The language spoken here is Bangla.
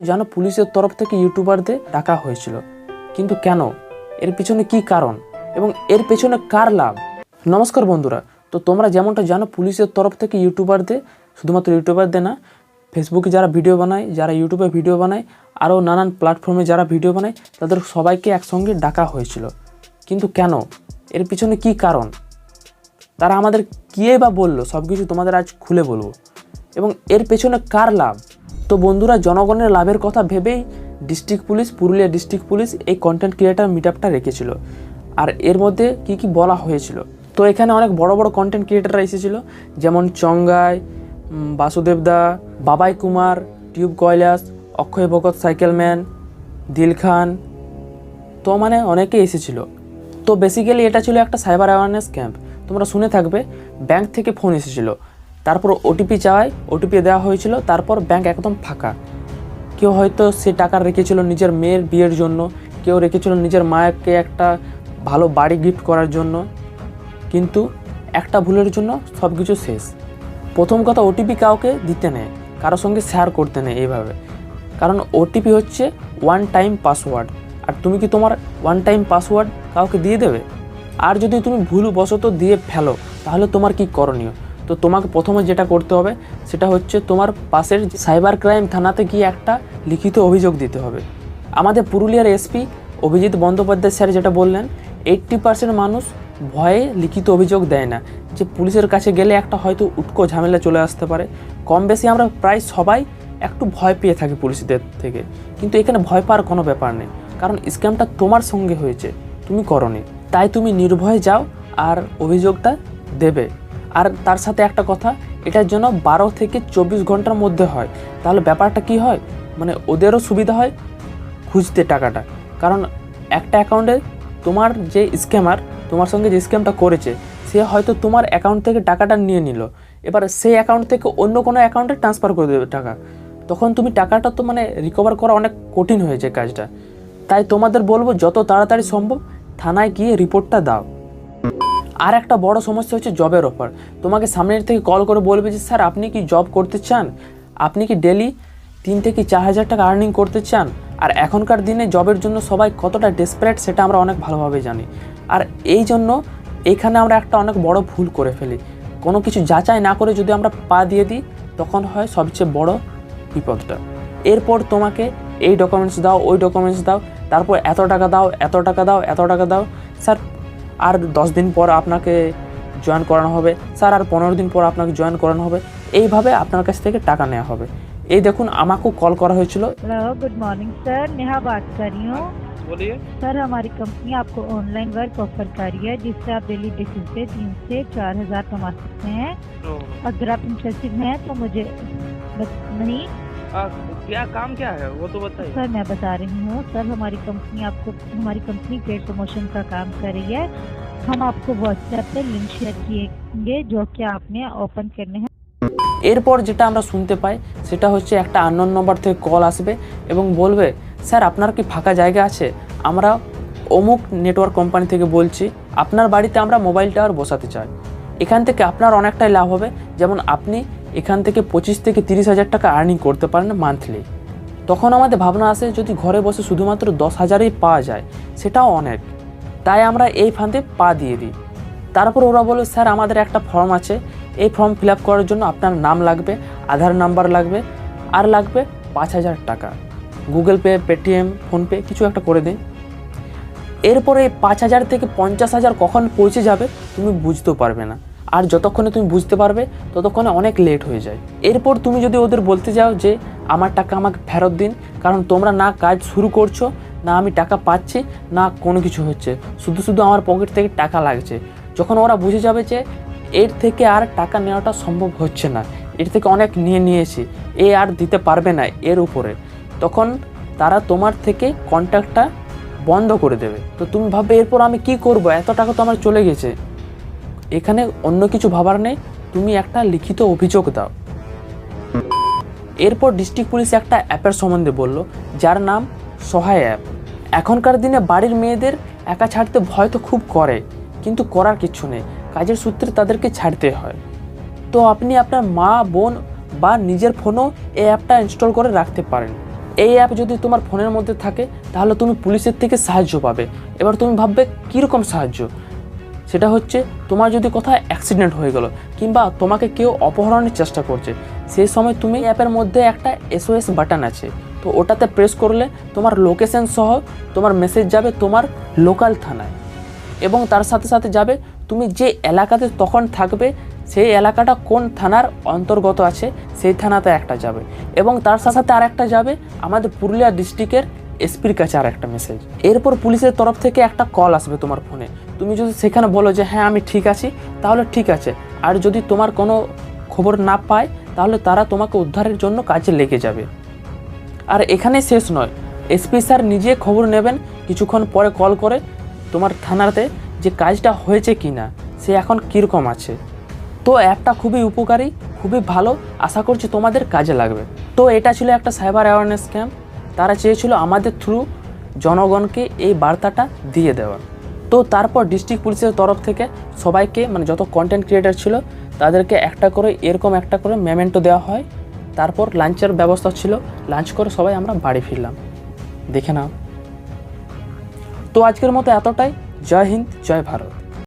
যেন পুলিশের তরফ থেকে ইউটিউবারদের ডাকা হয়েছিল। কিন্তু কেন? এর পিছনে কি কারণ? এবং এর পেছনে কার লাভ? নমস্কার বন্ধুরা, তো তোমরা যেমনটা জানো, পুলিশের তরফ থেকে ইউটিউবারদের, শুধুমাত্র ইউটিউবারদের না ফেসবুকে যারা ভিডিও বানায়, যারা ইউটিউবে ভিডিও বানায়, আরও নানান প্ল্যাটফর্মে যারা ভিডিও বানায়, তাদের সবাইকে একসঙ্গে ডাকা হয়েছিল। কিন্তু কেন? এর পিছনে কি কারণ? তারা আমাদের কে বা বলল? সব কিছু তোমাদের আজ খুলে বলব। এবং এর পেছনে কার লাভ? তো বন্ধুরা জনগণের লাভের কথা ভেবেই district police Purulia district police এই কন্টেন্ট ক্রিয়েটার মিট আপটা রেখেছিল। আর এর মধ্যে কি কি বলা হয়েছিল? তো এখানে অনেক বড় বড় কন্টেন্ট ক্রিয়েটাররা এসেছিল যেমন চঙ্গাই উম, বাসুদেব দা বাবাই কুমার টিউব কৈলাস অক্ষয় ভগত সাইকেলম্যান দিল খান তো মানে অনেকে এসেছিল। তো বেসিক্যালি এটা ছিল একটা সাইবার অ্যাওয়ারনেস ক্যাম্প তোমরা শুনে থাকবে ব্যাংক থেকে ফোন এসেছিল। তারপর ওটিপি চাওয়ায় ওটিপি দেওয়া হয়েছিল, তারপর ব্যাংক একদম ফাঁকা। কেউ হয়তো সে টাকা রেখেছিল নিজের মেয়ের বিয়ের জন্য, কেউ রেখেছিল নিজের মায়েরকে একটা ভালো বাড়ি গিফট করার জন্য, কিন্তু একটা ভুলের জন্য সব কিছু শেষ। প্রথম কথা ওটিপি কাউকে দিতে নেয় কারোর সঙ্গে শেয়ার করতে নেই এইভাবে। কারণ ওটিপি হচ্ছে ওয়ান টাইম পাসওয়ার্ড আর তুমি কি তোমার ওয়ান টাইম পাসওয়ার্ড কাউকে দিয়ে দেবে? আর যদি তুমি ভুলবশত দিয়ে ফেলো, তাহলে তোমার কি করণীয়? তো তোমাকে প্রথমে যেটা করতে হবে, সেটা হচ্ছে তোমার পাশের সাইবার ক্রাইম থানাতে গিয়ে একটা লিখিত অভিযোগ দিতে হবে। আমাদের পুরুলিয়ার এসপি অভিজিৎ বন্দ্যোপাধ্যায় স্যার যেটা বললেন এইট্টি পার্সেন্ট মানুষ ভয়ে লিখিত অভিযোগ দেয় না। যে পুলিশের কাছে গেলে একটা হয়তো উটকো ঝামেলা চলে আসতে পারে। কম বেশি আমরা প্রায় সবাই একটু ভয় পেয়ে থাকি পুলিশদের থেকে। কিন্তু এখানে ভয় পাওয়ার কোনো ব্যাপার নেই। কারণ স্ক্যামটা তোমার সঙ্গে হয়েছে, তুমি করনি। তাই তুমি নির্ভয়ে যাও আর অভিযোগটা দেবে। আর তার সাথে একটা কথা, এটার জন্য বারো থেকে চব্বিশ ঘণ্টার মধ্যে হয়। তাহলে ব্যাপারটা কি হয়? মানে ওদেরও সুবিধা হয় খুঁজতে টাকাটা। কারণ একটা অ্যাকাউন্টে তোমার যে স্ক্যামার, তোমার সঙ্গে যে স্ক্যামটা করেছে, সে হয়তো তোমার অ্যাকাউন্ট থেকে টাকাটা নিয়ে নিল। এবার সেই অ্যাকাউন্ট থেকে অন্য কোনো অ্যাকাউন্টে ট্রান্সফার করে দেবে টাকা। তখন তুমি টাকাটা তো মানে রিকভার করা অনেক কঠিন হয়েছে কাজটা। তাই তোমাদের বলব, যত তাড়াতাড়ি সম্ভব থানায় গিয়ে রিপোর্টটা দাও। আর একটা বড় সমস্যা হচ্ছে জবের অফার তোমাকে সামনের থেকে কল করে বলবে যে, স্যার, আপনি কি জব করতে চান? আপনি কি ডেলি তিন থেকে চার হাজার টাকা আর্নিং করতে চান? আর এখনকার দিনে জবের জন্য সবাই কতটা ডেসপারেট সেটা আমরা অনেক ভালোভাবে জানি। আর এই জন্য এখানে আমরা একটা অনেক বড় ভুল করে ফেলি। কোনো কিছু যাচাই না করে যদি আমরা পা দিয়ে দিই, তখন হয় সবচেয়ে বড় বিপদটা। এরপর তোমাকে এই ডকুমেন্টস দাও, ওই ডকুমেন্টস দাও, তারপর এত টাকা দাও, এত টাকা দাও, এত টাকা দাও। স্যার আর দশ দিন পর আপনাকে জয়েন করানো হবে স্যার আর পনেরো দিন পর আপনাকে জয়েন করানো হবে এইভাবে আপনার কাছ থেকে টাকা নেওয়া হবে এই দেখুন আমাকেও কল করা হয়েছিল hello good morning sir Neha बात कर रही हूँ बोलिए सर हमारी कंपनी आपको ऑनलाइन वर्क ऑफर कर रही है जिससे आप डेली बेसिस पे तीन से चार हजार कमा सकते हैं तो अगर आप इंटरेस्टेड हैं तो मुझे बस नहीं आ, क्या काम क्या है वो तो बताइए सर मैं बता रही हूँ सर हमारी कंपनी आपको हमारी कंपनी पेड प्रमोशन का काम कर रही है हम आपको व्हाट्सएप पे लिंक शेयर किएंगे जो कि आपने ओपन करने हैं এরপর যেটা আমরা শুনতে পাই সেটা হচ্ছে একটা আননোন নম্বর থেকে কল আসবে এবং বলবে স্যার আপনার কি ফাঁকা জায়গা আছে আমরা অমুক নেটওয়ার্ক কোম্পানি থেকে বলছি আপনার বাড়িতে আমরা মোবাইল টাওয়ার বসাতে চাই এখান থেকে আপনার অনেকটাই লাভ হবে যেমন আপনি এখান থেকে পঁচিশ থেকে তিরিশ হাজার টাকা আর্নিং করতে পারেন মান্থলি তখন আমাদের ভাবনা আসে যদি ঘরে বসে শুধুমাত্র দশ হাজারেই পাওয়া যায়, সেটাও অনেক। তাই আমরা এই ফান্দে পা দিয়ে দিই। তারপর ওরা বলে, স্যার, আমাদের একটা ফর্ম আছে। এই ফর্ম ফিল করার জন্য আপনার নাম লাগবে, আধার নাম্বার লাগবে, আর লাগবে পাঁচ হাজার টাকা। গুগল পে পেটিএম ফোনপে কিছু একটা করে দিন। এরপরে পাঁচ হাজার থেকে পঞ্চাশ হাজার কখন পৌঁছে যাবে, তুমি বুঝতেও পারবে না। আর যতক্ষণে তুমি বুঝতে পারবে, ততক্ষণে অনেক লেট হয়ে যায়। এরপর তুমি যদি ওদের বলতে যাও যে, আমার টাকা আমাকে ফেরত দিন, কারণ তোমরা না কাজ শুরু করছ, না আমি টাকা পাচ্ছি, না কোনো কিছু হচ্ছে। শুধু শুধু আমার পকেট থেকে টাকা লাগছে। যখন ওরা বুঝে যাবে যে, এর থেকে আর টাকা নেওয়াটা সম্ভব হচ্ছে না। এর থেকে অনেক নিয়ে নিয়েছি। এ আর দিতে পারবে না এর উপরে। তখন তারা তোমার থেকে কন্ট্যাক্টটা বন্ধ করে দেবে। তো তুমি ভাববে, এরপর আমি কি করব? এত টাকা তো আমার চলে গেছে। এখানে অন্য কিছু ভাবার নেই। তুমি একটা লিখিত অভিযোগ দাও। এরপর ডিস্ট্রিক্ট পুলিশ একটা অ্যাপের সম্বন্ধে বলল, যার নাম সহায় অ্যাপ। এখনকার দিনে বাড়ির মেয়েদের একা ছাড়তে ভয় তো খুব করে, কিন্তু করার কিছু নেই। কাজের সূত্রে তাদেরকে ছাড়তে হয়। তো আপনি আপনার মা, বোন বা নিজের ফোনও এই অ্যাপটা ইনস্টল করে রাখতে পারেন। এই অ্যাপ যদি তোমার ফোনের মধ্যে থাকে, তাহলে তুমি পুলিশের থেকে সাহায্য পাবে। এবার তুমি ভাববে, কীরকম সাহায্য? সেটা হচ্ছে তোমার যদি কোথাও অ্যাক্সিডেন্ট হয়ে গেল কিংবা তোমাকে কেউ অপহরণের চেষ্টা করছে, সেই সময় তুমি অ্যাপের মধ্যে একটা এসওএস বাটন আছে। তো ওটাতে প্রেস করলে তোমার লোকেশন সহ তোমার মেসেজ যাবে তোমার লোকাল থানায়। এবং তার সাথে সাথে যাবে তুমি যে এলাকাতে তখন থাকবে, সেই এলাকাটা কোন থানার অন্তর্গত আছে, সেই থানাতে একটা যাবে। এবং তার সাথে সাথে আর একটা যাবে আমাদের পুরুলিয়া ডিস্ট্রিক্টের এসপির কাছে আর একটা মেসেজ এরপর পুলিশের তরফ থেকে একটা কল আসবে তোমার ফোনে তুমি যদি সেখানে বলো যে হ্যাঁ আমি ঠিক আছি, তাহলে ঠিক আছে। আর যদি তোমার কোনো খবর না পায়, তাহলে তারা তোমাকে উদ্ধারের জন্য কাজে লেগে যাবে। আর এখানে শেষ নয়। এসপি স্যার নিজে খবর নেবেন, কিছুক্ষণ পরে কল করে তোমার থানাতে যে কাজটা হয়েছে কি না সে এখন কীরকম আছে। তো অ্যাপটা খুবই উপকারী, খুবই ভালো। আশা করছি তোমাদের কাজে লাগবে। তো এটা ছিল একটা সাইবার অ্যাওয়ারনেস ক্যাম্প। তারা চেয়েছিল আমাদের থ্রু জনগণকে এই বার্তাটা দিয়ে দেওয়া তো তারপর ডিস্ট্রিক্ট পুলিশের তরফ থেকে সবাইকে মানে যত কন্টেন্ট ক্রিয়েটার ছিল, তাদেরকে একটা করে এরকম একটা করে মেমেন্টো দেওয়া হয়। তারপর লাঞ্চের ব্যবস্থা ছিল। লাঞ্চ করে সবাই আমরা বাড়ি ফিরলাম। দেখে নাও। তো আজকের মতো এতটাই। জয় হিন্দ, জয় ভারত।